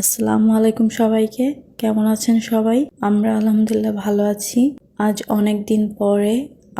আসসালামু আলাইকুম সবাইকে। কেমন আছেন সবাই? আমরা আলহামদুলিল্লাহ ভালো আছি। আজ অনেক দিন পরে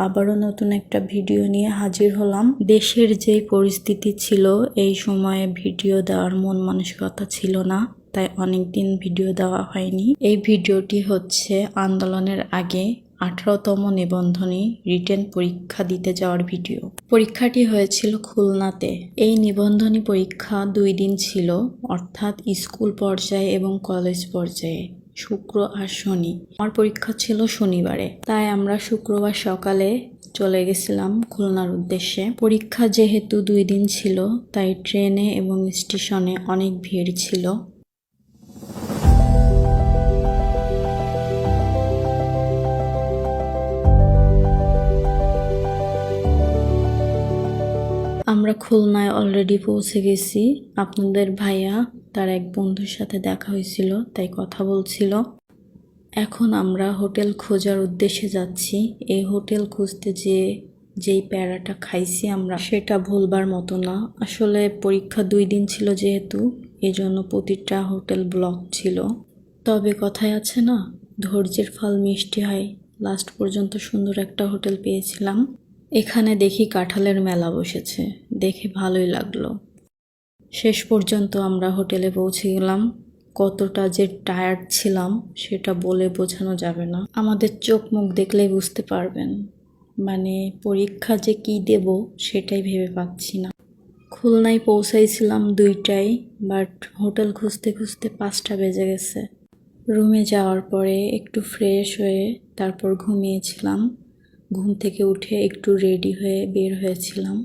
আবারও নতুন একটা ভিডিও নিয়ে হাজির হলাম। দেশের যে পরিস্থিতি ছিল, এই সময়ে ভিডিও দেওয়ার মন মানসিকতা ছিল না, তাই অনেক দিন ভিডিও দেওয়া হয়নি। এই ভিডিওটি হচ্ছে আন্দোলনের আগে আঠারোতম নিবন্ধনী রিটেন পরীক্ষা দিতে যাওয়ার ভিডিও। পরীক্ষাটি হয়েছিল খুলনাতে। এই নিবন্ধনী পরীক্ষা দুই দিন ছিল, অর্থাৎ স্কুল পর্যায়ে এবং কলেজ পর্যায়ে, শুক্র আর শনি। আমার পরীক্ষা ছিল শনিবারে। তাই আমরা শুক্রবার সকালে চলে গেছিলাম খুলনার উদ্দেশ্যে। পরীক্ষা যেহেতু দুই দিন ছিল, তাই ট্রেনে এবং স্টেশনে অনেক ভিড় ছিল। আমরা খুলনায় অলরেডি পৌঁছে গেছি। আপনাদের ভাইয়া, তার এক বন্ধুর সাথে দেখা হয়েছিল, তাই কথা বলছিল। এখন আমরা হোটেল খোঁজার উদ্দেশ্যে যাচ্ছি। এই হোটেল খুঁজতে যে, যেই প্যারাটা খাইছি আমরা, সেটা ভুলবার মতো না। আসলে পরীক্ষা দুই দিন ছিল যেহেতু এই জন্য প্রতিটা হোটেল ব্লক ছিল। তবে কথায় আছে না, ধৈর্যের ফল মিষ্টি হয়। লাস্ট পর্যন্ত সুন্দর একটা হোটেল পেয়েছিলাম। এখানে দেখি কাঁঠালের মেলা বসেছে। দেখে ভালোই লাগল। শেষ পর্যন্ত আমরা হোটেলে পৌঁছে গেলাম কতটা যে টায়ার্ড ছিলাম, সেটা বলে বোঝানো যাবে না। আমাদের চোখ মুখ দেখলেই বুঝতে পারবেন। মানে পরীক্ষা যে কি দেব, সেটাই ভেবে পাচ্ছি না। খুলনায় পৌঁছাইছিলাম দুইটায় বাট হোটেল খুঁজতে খুঁজতে পাঁচটা বেজে গেছে। রুমে যাওয়ার পরে একটু ফ্রেশ হয়ে তারপর ঘুমিয়েছিলাম। ঘুম থেকে উঠে একটু রেডি হয়ে বের হয়েছিলাম।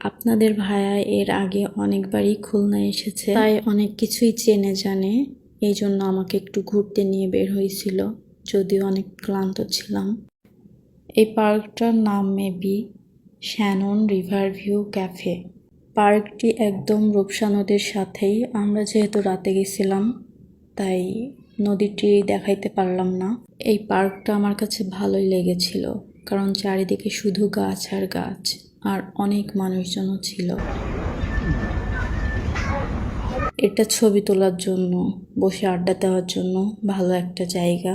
আপনাদের ভায়া এর আগে অনেকবারই খুলনায় এসেছে, তাই অনেক কিছুই চেনে জানে, এই জন্য আমাকে একটু ঘুরতে নিয়ে বের হয়েছিল, যদিও অনেক ক্লান্ত ছিলাম। এই পার্কটার নাম maybe Shannon river view cafe. পার্কটি একদম রূপসা নদীর সাথেই, আমরা যেহেতু রাতে গেছিলাম, তাই নদীটি দেখাইতে পারলাম না। এই পার্কটা আমার কাছে ভালোই লেগেছিল, কারণ চারিদিকে শুধু গাছ আর গাছ, আর অনেক মানুষজনও ছিল। এটা ছবি তোলার জন্য, বসে আড্ডা দেওয়ার জন্য ভালো একটা জায়গা।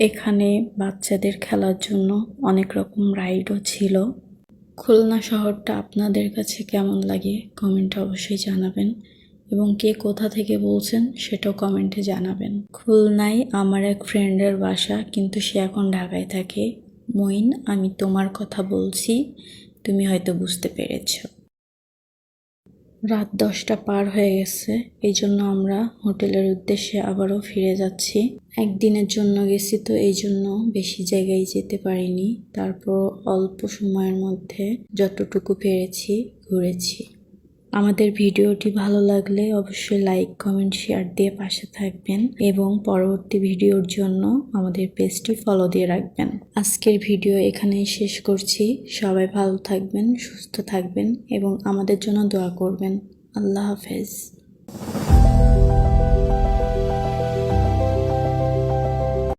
এখানে বাচ্চাদের খেলার জন্য অনেক রকম রাইডও ছিল। খুলনা শহরটা আপনাদের কাছে কেমন লাগে কমেন্টে অবশ্যই জানাবেন এবং কে কোথা থেকে বলছেন সেটাও কমেন্টে জানাবেন। খুলনায় আমার এক ফ্রেন্ডের বাসা, কিন্তু সে এখন ঢাকায় থাকে। মইন আমি তোমার কথা বলছি, তুমি হয়তো বুঝতে পেরেছ। রাত দশটা পার হয়ে গেছে, এই জন্য আমরা হোটেলের উদ্দেশ্যে আবারও ফিরে যাচ্ছি। একদিনের জন্য গেছি তো এই জন্য বেশি জায়গায় যেতে পারিনি। তারপর অল্প সময়ের মধ্যে যতটুকু পেরেছি ঘুরেছি। আমাদের ভিডিওটি ভালো লাগলে অবশ্যই লাইক কমেন্ট শেয়ার দিয়ে পাশে থাকবেন এবং পরবর্তী ভিডিওর জন্য আমাদের পেজটি ফলো দিয়ে রাখবেন। আজকের ভিডিও এখানেই শেষ করছি। সবাই ভালো থাকবেন, সুস্থ থাকবেন এবং আমাদের জন্য দোয়া করবেন। আল্লাহ হাফেজ।